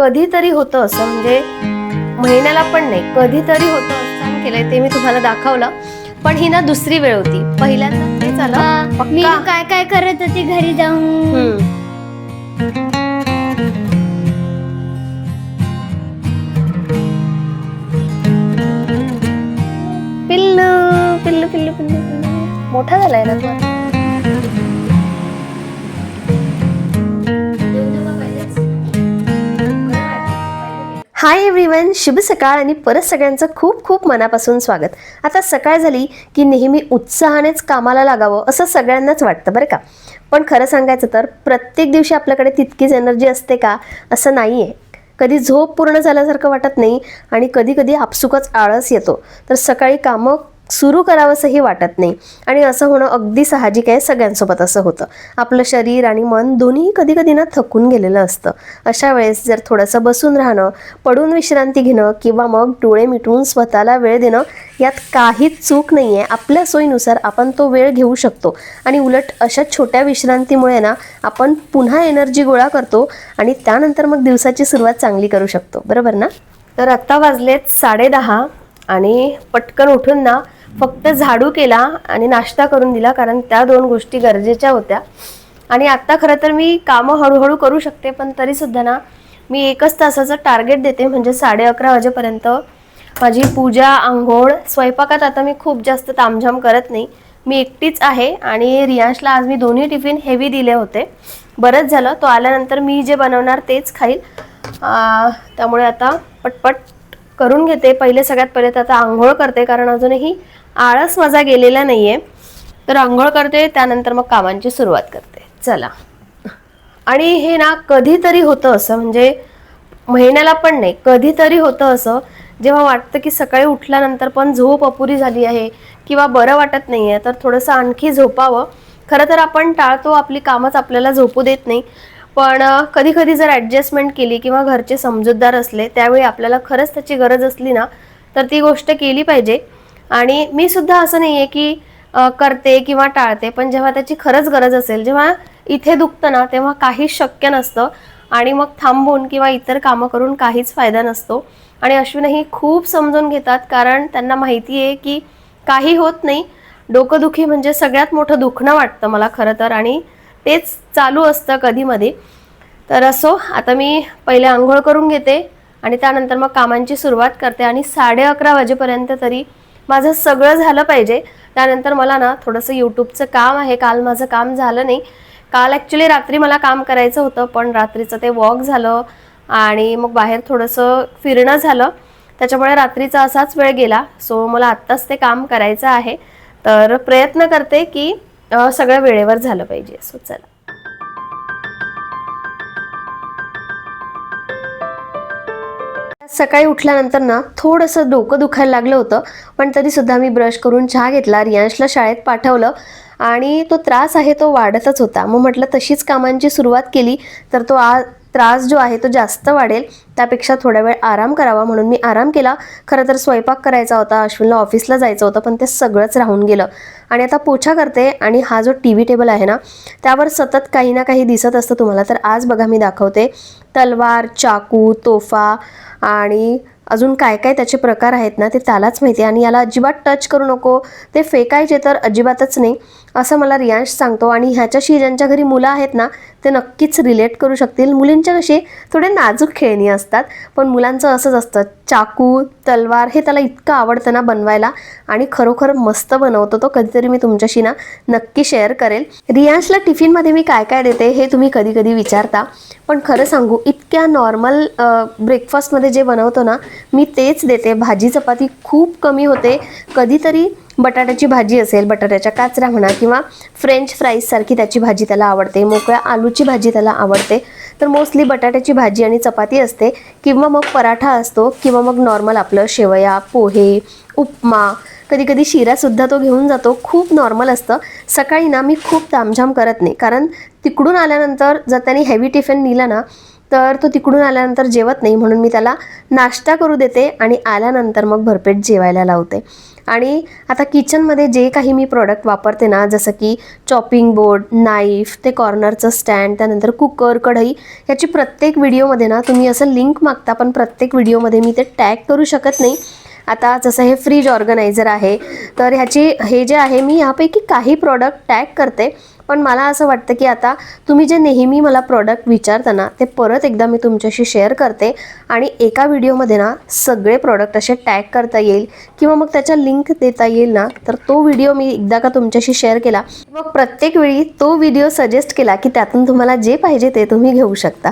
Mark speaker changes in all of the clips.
Speaker 1: कधीतरी होतं असं म्हणजे महिन्याला पण नाही कधीतरी होतं असं केलंय ते मी तुम्हाला दाखवलं. पण ही ना दुसरी वेळ होती. पहिल्यांदा
Speaker 2: मी
Speaker 1: पक्का?
Speaker 2: काय काय करत होती घरी जाऊन?
Speaker 1: हम्म. पिल्लू पिल्लू पिल्लू पिल्लू पिल्लू. मोठा झालाय ना तो आता. हाय एव्हरीवन शुभ सकाळ आणि परत सगळ्यांचं खूप खूप मनापासून स्वागत. आता सकाळ झाली की नेहमी उत्साहानेच कामाला लागावं असं सगळ्यांनाच वाटतं बरं का? पण खरं सांगायचं तर प्रत्येक दिवशी आपल्याकडे तितकीच एनर्जी असते का असं नाही आहे कधी झोप पूर्ण झाल्यासारखं वाटत नाही आणि कधी कधी आपसुकच आळस येतो. तर सकाळी कामं सुरू करावंसंही वाटत नाही. आणि असं होणं अगदी साहजिक आहे सगळ्यांसोबत असं होतं. आपलं शरीर आणि मन दोन्ही कधी कधी ना थकून गेलेलं असतं. अशा वेळेस जर थोडंसं बसून राहणं पडून विश्रांती घेणं किंवा मग डोळे मिटून स्वतःला वेळ देणं यात काहीच चूक नाही आहे आपल्या सोयीनुसार आपण तो वेळ घेऊ शकतो. आणि उलट अशा छोट्या विश्रांतीमुळे ना आपण पुन्हा एनर्जी गोळा करतो आणि त्यानंतर मग दिवसाची सुरुवात चांगली करू शकतो. बरोबर ना? तर आत्ता वाजलेत साडेदहा आणि पटकन उठून ना फक्त झाडू केला आणि नाश्ता करून दिला कारण त्या दोन गोष्टी गरजेच्या होत्या. आणि आत्ता खरं तर मी कामं हळूहळू करू शकते पण तरीसुद्धा ना मी एकच तासाचं टार्गेट देते म्हणजे साडे अकरा वाजेपर्यंत माझी पूजा आंघोळ स्वयंपाकात आता मी खूप जास्त तामझाम करत नाही. मी एकटीच आहे आणि रियांशला आज मी दोन्ही टिफिन हेवी दिले होते. बरंच झालं तो आल्यानंतर मी जे बनवणार तेच खाईल. त्यामुळे आता पटपट करून घेते. पहिले सगळ्यात पहिले तर आता आंघोळ करते कारण अजूनही आळस माझा गेलेला नाहीये. तर आंघोळ करते त्यानंतर मग कामांची सुरुवात करते. चला. आणि हे ना कधीतरी होतं असं म्हणजे महिन्याला पण नाही कधीतरी होतं असं. जेव्हा वाटतं की सकाळी उठल्यानंतर पण झोप अपुरी झाली आहे किंवा बरं वाटत नाही आहे तर थोडंसं आणखी झोपावं. खरं तर आपण टाळतो आपली कामच आपल्याला झोपू देत नाही. पण कधी कधी जर ॲडजस्टमेंट केली किंवा घरचे समजूतदार असले त्यावेळी आपल्याला खरंच त्याची गरज असली ना तर ती गोष्ट केली पाहिजे. आणि मी सुद्धा असं नाही आहे की करते किंवा टाळते पण जेव्हा त्याची खरंच गरज असेल जेव्हा इथे दुखतं ना तेव्हा काहीच शक्य नसतं. आणि मग थांबून किंवा इतर कामं करून काहीच फायदा नसतो. आणि अश्विनही खूप समजून घेतात कारण त्यांना माहिती आहे की काही होत नाही. डोकंदुखी म्हणजे सगळ्यात मोठं दुखणं वाटतं मला खरं तर. आणि तेच चालू असतं कधीमध्ये तर असो आता मी पहिले आंघोळ करून घेते आणि त्यानंतर मग कामांची सुरुवात करते आणि साडे अकरा वाजेपर्यंत तरी माझं सगळं झालं पाहिजे. त्यानंतर मला ना थोडंसं यूट्यूबचं काम आहे. काल माझं काम झालं नाही. काल ॲक्च्युली रात्री मला काम करायचं होतं पण रात्रीचं ते वॉक झालं आणि मग बाहेर थोडंसं फिरणं झालं. त्याच्यामुळे रात्रीचा असाच वेळ गेला. सो मला आत्ताच ते काम करायचं आहे. तर प्रयत्न करते की सगळं वेळेवर झालं पाहिजे. सो चला. सकाळी उठल्यानंतर ना थोडंसं डोकं दुखायला लागलं होतं पण तरी सुद्धा मी ब्रश करून चहा घेतला रियांशला शाळेत पाठवलं आणि तो त्रास आहे तो वाढतच होता. मग म्हटलं तशीच कामांची सुरुवात केली तर तो आज त्रास जो आहे तो जास्त वाढेल. त्यापेक्षा थोडा वेळ आराम करावा म्हणून मी आराम केला. खरं तर स्वयंपाक करायचा होता अश्विनला ऑफिसला जायचं होतं पण ते सगळंच राहून गेलं. आणि आता पोछा करते आणि हा जो टी व्ही टेबल आहे ना त्यावर सतत काही ना काही दिसत असतं तुम्हाला. तर आज बघा मी दाखवते. तलवार चाकू तोफा आणि अजून काय काय त्याचे प्रकार आहेत ना ते त्यालाच माहिती आहे. आणि याला अजिबात टच करू नको. ते फेकायचे तर अजिबातच नाही. असं मला रियांश सांगतो. आणि ह्याच्याशी ज्यांच्या घरी मुलं आहेत ना ते नक्कीच रिलेट करू शकतील. मुलींच्या कशी थोडे नाजूक खेळणी असतात पण मुलांचं असंच असतं. चाकू तलवार हे त्याला इतकं आवडतं ना बनवायला. आणि खरोखर मस्त बनवतो तो. कधीतरी मी तुमच्याशी ना नक्की शेअर करेल. रियांशला टिफिनमध्ये मी काय काय देते हे तुम्ही कधी कधी विचारता. पण खरं सांगू इतक्या नॉर्मल ब्रेकफास्टमध्ये जे बनवतो ना मी तेच देते. भाजी चपाती खूप कमी होते. कधीतरी बटाट्याची भाजी असेल बटाट्याच्या काचऱ्या म्हणा किंवा फ्रेंच फ्राईजसारखी त्याची भाजी त्याला आवडते मोकळ्या आलूची भाजी त्याला आवडते. तर मोस्टली बटाट्याची भाजी आणि चपाती असते किंवा मग पराठा असतो किंवा मग नॉर्मल आपलं शेवया पोहे उपमा कधी कधी शिरासुद्धा तो घेऊन जातो. खूप नॉर्मल असतं. सकाळी ना मी खूप तामझाम करत नाही. कारण तिकडून आल्यानंतर जर त्याने हेवी टिफिन नेला ना तर तो तिकडून आल्यानंतर जेवत नाही म्हणून मी त्याला नाश्ता करू देते आणि आल्यानंतर मग भरपेट जेवायला लावते. आणि आता किचनमध्ये जे काही मी प्रोडक्ट वापरते ना जसं की चॉपिंग बोर्ड नाईफ ते कॉर्नरचं स्टँड त्यानंतर कुकर कढई याची प्रत्येक व्हिडिओमध्ये ना तुम्ही असं लिंक मागता पण प्रत्येक व्हिडिओमध्ये मी ते टॅग करू शकत नाही. आता जसं हे फ्रीज ऑर्गनायझर आहे तर ह्याची हे जे आहे मी यापैकी काही प्रॉडक्ट टॅग करते. पण मला असं वाटतं की आता तुम्ही जे नेहमी मला प्रॉडक्ट विचारता ना ते परत एकदा मी तुमच्याशी शेअर करते आणि एका व्हिडिओमध्ये ना सगळे प्रॉडक्ट असे टॅग करता येईल किंवा मग त्याच्या लिंक देता येईल ना तर तो व्हिडिओ मी एकदा का तुमच्याशी शेअर केला मग प्रत्येक वेळी तो व्हिडिओ सजेस्ट केला की त्यातून तुम्हाला जे पाहिजे ते तुम्ही घेऊ शकता.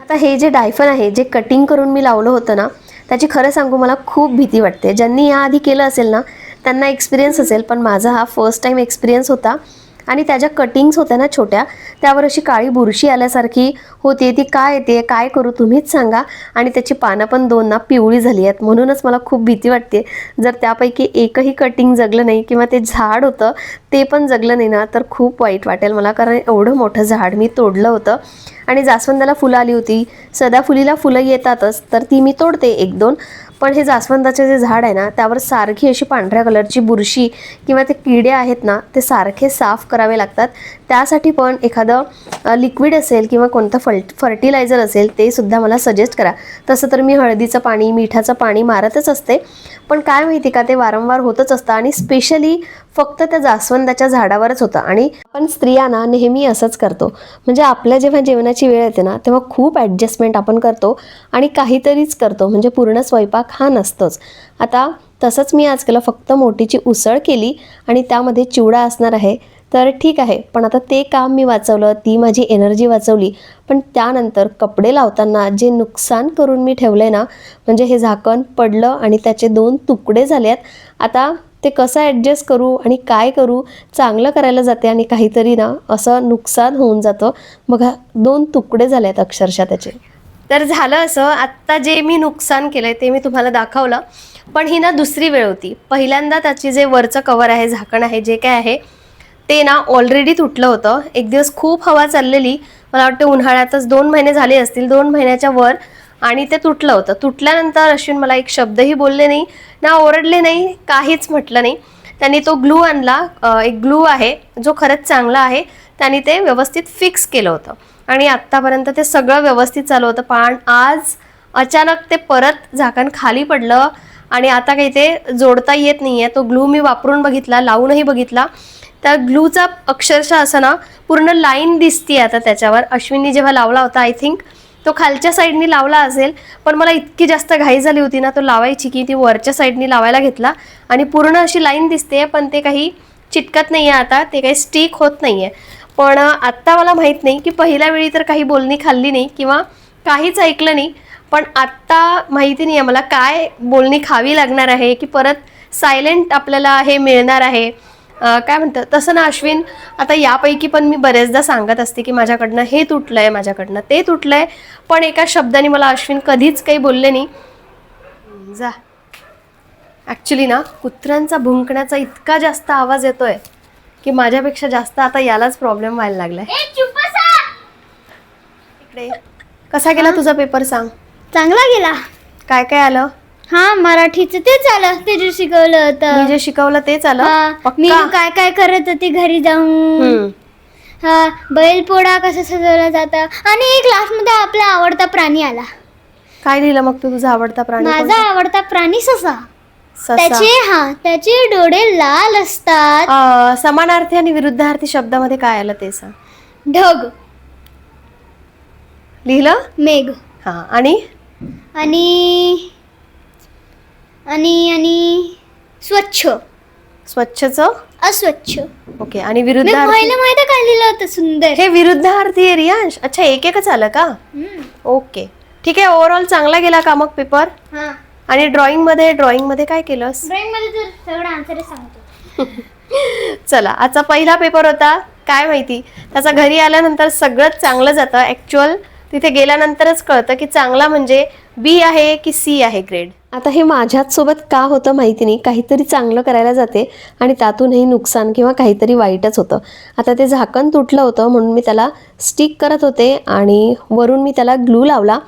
Speaker 1: आता हे जे डायफन आहे जे कटिंग करून मी लावलं होतं ना त्याची खरं सांगू मला खूप भीती वाटते. ज्यांनी याआधी केलं असेल ना त्यांना एक्सपिरियन्स असेल पण माझा हा फर्स्ट टाईम एक्सपिरियन्स होता. आणि त्या कटिंग्स होत्या ना छोट्या त्यावर अशी काळी बुरशी आल्यासारखी होती. ती काय येते काय करू तुम्हीच सांगा. आणि त्याची पानं पण दोन ना पिवळी झाली आहेत. म्हणूनच मला खूप भीती वाटते. जर त्यापैकी एकही कटिंग जगलं नाही किंवा ते झाड होतं ते पण जगलं नाही ना तर खूप वाईट वाटेल मला. कारण एवढं मोठं झाड मी तोडलं होतं. आणि जास्वंदाला फुलं आली होती. सदाफुलीला फुलं येतातच तर ती मी तोडते एक दोन. पण हे जास्वंदाचे जे झाड आहे ना त्यावर सारखी अशी पांढऱ्या कलरची बुरशी किंवा ते किडे आहेत ना ते सारखे साफ करावे लागतात. त्यासाठी पण एखादं लिक्विड असेल किंवा कोणतं फल्ट फर्टिलायझर असेल ते सुद्धा मला सजेस्ट करा. तसं तर मी हळदीचं पाणी मिठाचं पाणी मारतच असते. पण काय माहिती का ते वारंवार होतच असतं आणि स्पेशली फक्त त्या जास्वंदाच्या झाडावरच होतं. आणि आपण स्त्रियांना नेहमी असंच करतो. म्हणजे आपल्या जेव्हा जेवणाची वेळ येते ना तेव्हा खूप ॲडजस्टमेंट आपण करतो आणि काहीतरीच करतो. म्हणजे पूर्ण स्वयंपाक हा नसतोच. आता तसंच मी आज केलं फक्त मोठीची उसळ केली आणि त्यामध्ये चिवडा असणार आहे. तर ठीक आहे पण आता ते काम मी वाचवलं ती माझी एनर्जी वाचवली. पण त्यानंतर कपडे लावताना जे नुकसान करून मी ठेवलं ना म्हणजे हे झाकण पडलं आणि त्याचे दोन तुकडे झाले आहेत आता ते कसं ॲडजस्ट करू आणि काय करू चांगलं करायला जाते आणि काहीतरी ना असं नुकसान होऊन जातं. बघा दोन तुकडे झाले आहेत अक्षरशः त्याचे. तर झालं असं. आत्ता जे मी नुकसान केलं आहे ते मी तुम्हाला दाखवलं. पण ही ना दुसरी वेळ होती. पहिल्यांदा त्याची जे वरचं कवर आहे झाकण आहे जे काय आहे ते ना ऑलरेडी तुटलं होतं. एक दिवस खूप हवा चाललेली. मला वाटतं उन्हाळ्यातच दोन महिने झाले असतील दोन महिन्याच्या वर आणि ते तुटलं होतं. तुटल्यानंतर अश्विन मला एक शब्दही बोलले नाही. ना ओरडले नाही काहीच म्हटलं नाही. त्यांनी तो ग्लू आणला. एक ग्लू आहे जो खरंच चांगला आहे. त्यांनी ते व्यवस्थित फिक्स केलं होतं. आणि आत्तापर्यंत ते सगळं व्यवस्थित चालू होतं. पण आज अचानक ते परत झाकण खाली पडलं आणि आता काही ते जोडता येत नाही आहे तो ग्लू मी वापरून बघितला लावूनही बघितला. त्या ग्लूचा अक्षरशः असं ना पूर्ण लाईन दिसते आता त्याच्यावर. अश्विनी जेव्हा लावला होता आय थिंक तो खालच्या साईडनी लावला असेल पण मला इतकी जास्त घाई झाली होती ना तो लावायची की ती वरच्या साईडनी लावायला घेतला. आणि पूर्ण अशी लाईन दिसते पण ते काही चिटकत नाही आहे आता ते काही स्टिक होत नाही आहे पण आत्ता मला माहीत नाही की पहिल्या वेळी तर काही बोलणी खाल्ली नाही किंवा काहीच ऐकलं नाही. पण आत्ता माहिती नाही आहे मला काय बोलणी खावी लागणार आहे की परत सायलेंट आपल्याला हे मिळणार आहे. काय म्हणतं तसं ना अश्विन आता यापैकी पण मी बरेचदा सांगत असते की माझ्याकडनं हे तुटलं आहे माझ्याकडनं ते तुटलं आहे पण एका शब्दाने मला अश्विन कधीच काही बोलले नाही. जा. ॲक्च्युली ना कुत्र्यांचा भुंकण्याचा इतका जास्त आवाज येतो आहे की माझ्यापेक्षा जास्त आता यालाच प्रॉब्लेम व्हायला लागलाय. इकडे कसा गेला तुझा पेपर सांग.
Speaker 2: चांगला गेला.
Speaker 1: काय काय आलं?
Speaker 2: हा मराठीचं तेच आलं. ते जे शिकवलं
Speaker 1: मी
Speaker 2: होतं
Speaker 1: जे शिकवलं तेच आलं?
Speaker 2: हा, मी
Speaker 1: पक्का
Speaker 2: काय काय करत होते घरी जाऊन.
Speaker 1: हम्म.
Speaker 2: हा बैलपोळा कसा सजवला जातं. आणि क्लासमध्ये आपला आवडता प्राणी आला.
Speaker 1: काय लिहिलं मग तू? तुझा आवडता प्राणी
Speaker 2: माझा
Speaker 1: कोणता?
Speaker 2: आवडता प्राणी ससा. त्याचे हा त्याचे डोळे लाल असतात.
Speaker 1: अं, समानार्थी आणि विरुद्धार्थी शब्दामध्ये काय आलं ते सांग.
Speaker 2: ढग.
Speaker 1: लिहिलं?
Speaker 2: मेघ.
Speaker 1: हा आणि?
Speaker 2: आणि आणि आणि स्वच्छ.
Speaker 1: स्वच्छच?
Speaker 2: अस्वच्छ.
Speaker 1: ओके आणि
Speaker 2: मी
Speaker 1: विरुद्धार्थी
Speaker 2: पहिलं माहिती काय लिहिलं होतं सुंदर?
Speaker 1: हे विरुद्धार्थी आहे रियांश. अच्छा एक एकच आलं का?
Speaker 2: हम्म.
Speaker 1: ओके. ठीक आहे ओव्हरऑल चांगला गेला का मग पेपर
Speaker 2: हा.
Speaker 1: आणि ड्रॉइंगमध्ये ड्रॉइंगमध्ये काय केलंस?
Speaker 2: ड्रॉइंगमध्ये तर सगळं आन्सर सांगतो.
Speaker 1: चला आजचा पहिला पेपर होता काय माहिती? त्याचा घरी आल्यानंतर सगळंच चांगलं जातं ॲक्च्युअल तिथे गेल्यानंतरच कळतं की चांगला म्हणजे बी आहे की सी आहे ग्रेड आता हे माझ्याच सोबत का होतं माहिती नाही काहीतरी चांगलं करायला जाते आणि त्यातूनही नुकसान किंवा काहीतरी वाईटच होतं. आता ते झाकण तुटलं होतं म्हणून मी त्याला स्टिक करत होते आणि वरून मी त्याला ग्लू लावला.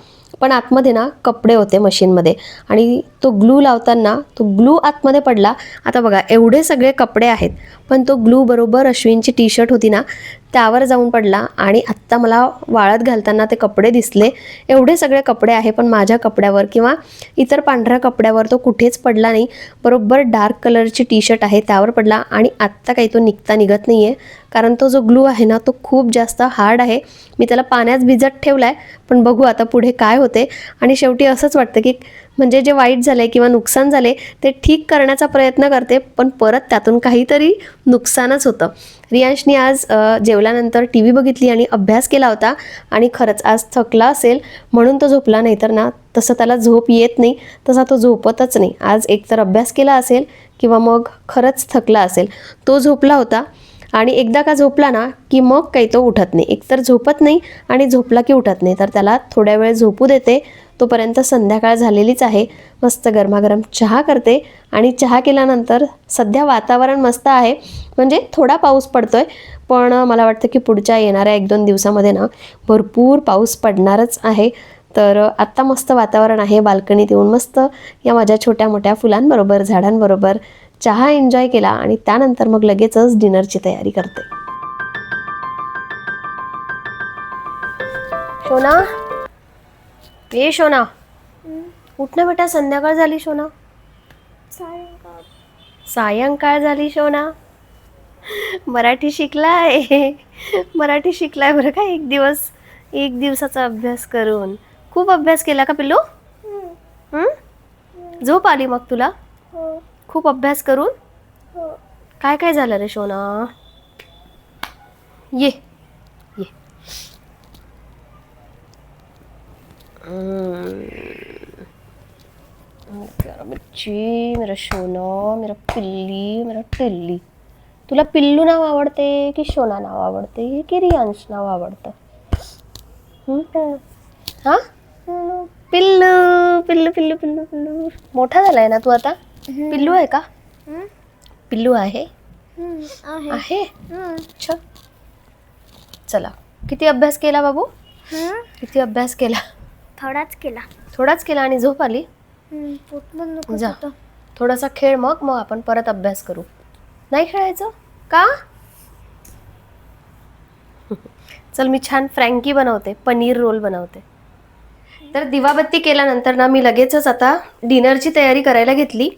Speaker 1: पण आतमध्ये ना कपडे होते मशीनमध्ये. आणि तो ग्लू लावताना तो ग्लू आतमध्ये पडला. आता बघा एवढे सगळे कपडे आहेत. पण तो ग्लू बरोबर अश्विनची टी शर्ट होती ना त्यावर जाऊन पडला आणि आत्ता मला वाळत घालताना ते कपडे दिसले. एवढे सगळे कपडे आहे पण माझ्या कपड्यावर किंवा इतर पांढऱ्या कपड्यावर तो कुठेच पडला नाही. बरोबर डार्क कलरची टी शर्ट आहे त्यावर पडला आणि आत्ता काही तो निघता निघत नाही आहे कारण तो जो ग्लू आहे ना तो खूप जास्त हार्ड आहे. मी त्याला पाण्यात भिजत ठेवला आहे पण बघू आता पुढे काय होते. आणि शेवटी असंच वाटतं की म्हणजे जे वाईट झाले किंवा नुकसान झाले ते ठीक करण्याचा प्रयत्न करते पण परत त्यातून काहीतरी नुकसानच होतं. रियांशनी आज जेवल्यानंतर टी व्ही बघितली आणि अभ्यास केला होता आणि खरंच आज थकला असेल म्हणून तो झोपला नाही तर ना तसं त्याला झोप येत नाही तसा तो झोपतच नाही. आज एकतर अभ्यास केला असेल किंवा मग खरंच थकला असेल. तो झोपला होता. आणि एकदा का झोपला ना की मग काही तो उठत नाही. एकतर झोपत नाही आणि झोपला की उठत नाही. तर त्याला थोड्या वेळ झोपू देते. तोपर्यंत संध्याकाळ झालेलीच आहे. मस्त गरमागरम चहा करते आणि चहा केल्यानंतर सध्या वातावरण मस्त आहे. म्हणजे थोडा पाऊस पडतोय. पण मला वाटतं की पुढच्या येणाऱ्या एक दोन दिवसामध्ये ना भरपूर पाऊस पडणारच आहे. तर आत्ता मस्त वातावरण आहे. बाल्कनीत येऊन मस्त या माझ्या छोट्या मोठ्या फुलांबरोबर झाडांबरोबर चहा एन्जॉय केला आणि त्यानंतर मग लगेचच डिनरची तयारी करते. शोना? ए शोना. उठ ना बेटा संध्याकाळ झाली शोना. सायंकाळ झाली शोना. मराठी शिकलाय. मराठी शिकलाय बरं का एक दिवस. एक दिवसाचा अभ्यास करून. खूप अभ्यास केला का पिल्लू? झोप आली मग तुला? हो. खूप अभ्यास करून? काय काय झालं रे शोना? ये. ये. मेरा बच्ची मेरा शोना मेरा पिल्ली मेरा टिल्ली. तुला पिल्लू नाव आवडते की शोना नाव आवडते? की रियांश नाव आवडतं? हं? हा? पिल्लू पिल्लू पिल्लू पिल्लू पिल्लू. मोठा झालाय ना तू आता? पिल्लू आहे का? पिल्लू आहे. आहे. अच्छा. चला. किती अभ्यास केला बाबू? किती अभ्यास केला?
Speaker 2: थोडाच केला.
Speaker 1: थोडाच केला आणि झोप आली? जा. थोडासा खेळ मग मग आपण परत अभ्यास करू. नाही खेळायचं? का? चल मी छान फ्रँकी बनवते पनीर रोल बनवते. तर दिवाबत्ती केल्यानंतर ना मी लगेचच आता डिनरची तयारी करायला घेतली.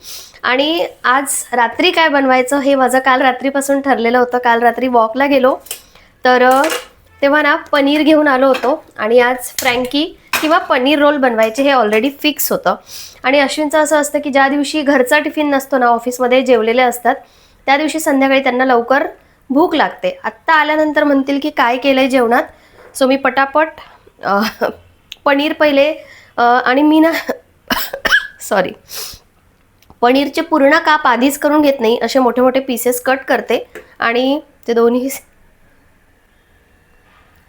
Speaker 1: आणि आज रात्री काय बनवायचं हे माझं काल रात्रीपासून ठरलेलं होतं. काल रात्री वॉकला गेलो. तर तेव्हा ना पनीर घेऊन आलो होतो. आणि आज फ्रँकी किंवा पनीर रोल बनवायचे हे ऑलरेडी फिक्स होतं. आणि अश्विनचं असं असतं की ज्या दिवशी घरचा टिफिन नसतो ना ऑफिसमध्ये जेवलेले असतात त्या दिवशी संध्याकाळी त्यांना लवकर भूक लागते. आत्ता आल्यानंतर म्हणतील की काय केलं आहे जेवणात? सो मी पटापट पनीर पहिले आणि मी ना सॉरी पनीरचे पूर्ण काप आधीच करून घेत नाही असे मोठे मोठे पीसेस कट करते. आणि ते दोन्ही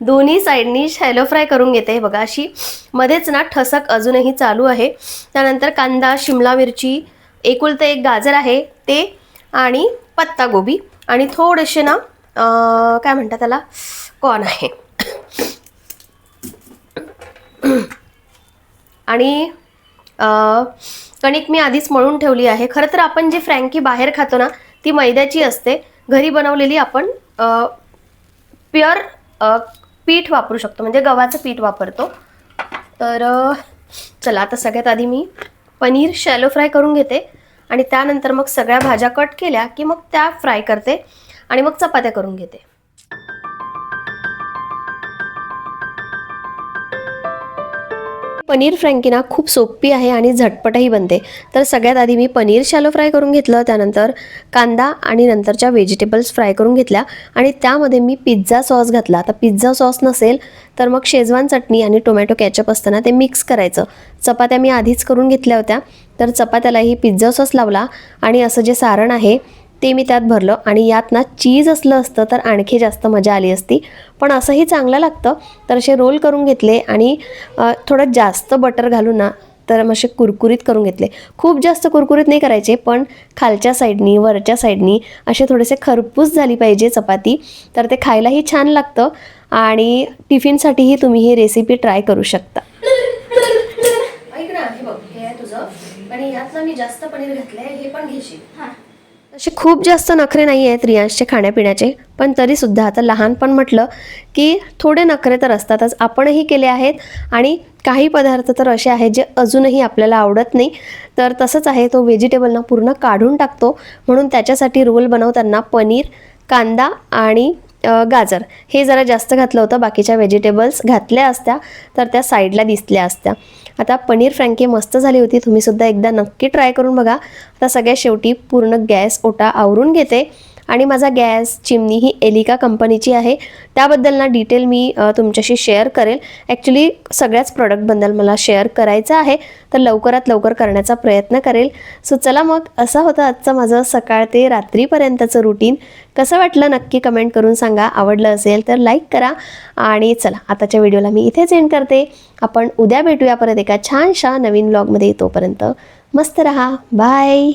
Speaker 1: दोन्ही साईडनी शॅलो फ्राय करून घेते. हे बघा अशी मध्येच ना ठसक अजूनही चालू आहे. त्यानंतर कांदा शिमला मिरची एकुलतं एक गाजर आहे ते आणि पत्ता गोबी आणि थोडेसे ना काय म्हणतात त्याला? कॉर्न आहे. आणि कणिक मी आधीच मळून ठेवली आहे. खरं तर आपण जी फ्रँकी बाहेर खातो ना ती मैद्याची असते. घरी बनवलेली आपण प्युअर पीठ वापरू शकतो. म्हणजे गव्हाचं पीठ वापरतो. तर चला आता सगळ्यात आधी मी पनीर शॅलो फ्राय करून घेते. आणि त्यानंतर मग सगळ्या भाज्या कट केल्या की मग त्या फ्राय करते. आणि मग चपात्या करून घेते. पनीर फ्रँकीना खूप सोपी आहे आणि झटपटही बनते. तर सगळ्यात आधी मी पनीर शॅलो फ्राय करून घेतलं त्यानंतर कांदा आणि नंतरच्या व्हेजिटेबल्स फ्राय करून घेतल्या आणि त्यामध्ये मी पिझ्झा सॉस घातला. आता पिझ्झा सॉस नसेल तर मग शेजवान चटणी आणि टोमॅटो कॅचअप असताना ते मिक्स करायचं. चपात्या मी आधीच करून घेतल्या होत्या. तर चपात्यालाही पिझ्झा सॉस लावला आणि असं जे सारण आहे ते मी त्यात भरलं आणि यात ना चीज असलं असतं तर आणखी जास्त मजा आली असती. पण असंही चांगलं लागतं. तर असे रोल करून घेतले आणि थोडं जास्त बटर घालून ना तर मग असे कुरकुरीत करून घेतले. खूप जास्त कुरकुरीत नाही करायचे पण खालच्या साईडनी वरच्या साईडनी असे थोडेसे खरपूस झाली पाहिजे चपाती. तर ते खायलाही छान लागतं आणि टिफिनसाठीही तुम्ही ही रेसिपी ट्राय करू शकता. आणि यातलं मी जास्त पनीर घातलंय हे पण घेशील. असे खूप जास्त नखरे नाही आहेत रियांशचे खाण्यापिण्याचे पण तरीसुद्धा आता लहानपण म्हटलं की थोडे नखरे तर असतातच. आपणही केले आहेत आणि काही पदार्थ तर असे आहेत जे अजूनही आपल्याला आवडत नाही. तर तसंच आहे तो व्हेजिटेबलना पूर्ण काढून टाकतो. म्हणून त्याच्यासाठी रोल बनवताना पनीर कांदा आणि गाजर हे जरा जास्त घातलं होतं. बाकीच्या व्हेजिटेबल्स घातल्या असत्या तर त्या साईडला दिसल्या असत्या. आता पनीर फ्रँकी मस्त झाली होती. तुम्हीसुद्धा एकदा नक्की ट्राय करून बघा. आता सगळ्या शेवटी पूर्ण गॅस ओटा आवरून घेते. आणि माझा गॅस चिमणी ही एलिका कंपनीची आहे. त्याबद्दल ना डिटेल मी तुमच्याशी शेअर करेल. ॲक्च्युली सगळ्याच प्रॉडक्टबद्दल मला शेअर करायचं आहे. तर लवकरात लवकर करण्याचा प्रयत्न करेल. सो चला मग असं होतं आजचं माझं सकाळ ते रात्रीपर्यंतचं रुटीन कसं वाटलं नक्की कमेंट करून सांगा. आवडलं असेल तर लाईक करा. आणि चला आताच्या व्हिडिओला मी इथेच एंड करते. आपण उद्या भेटूया परत एका छानशा नवीन ब्लॉगमध्ये तोपर्यंत मस्त रहा. बाय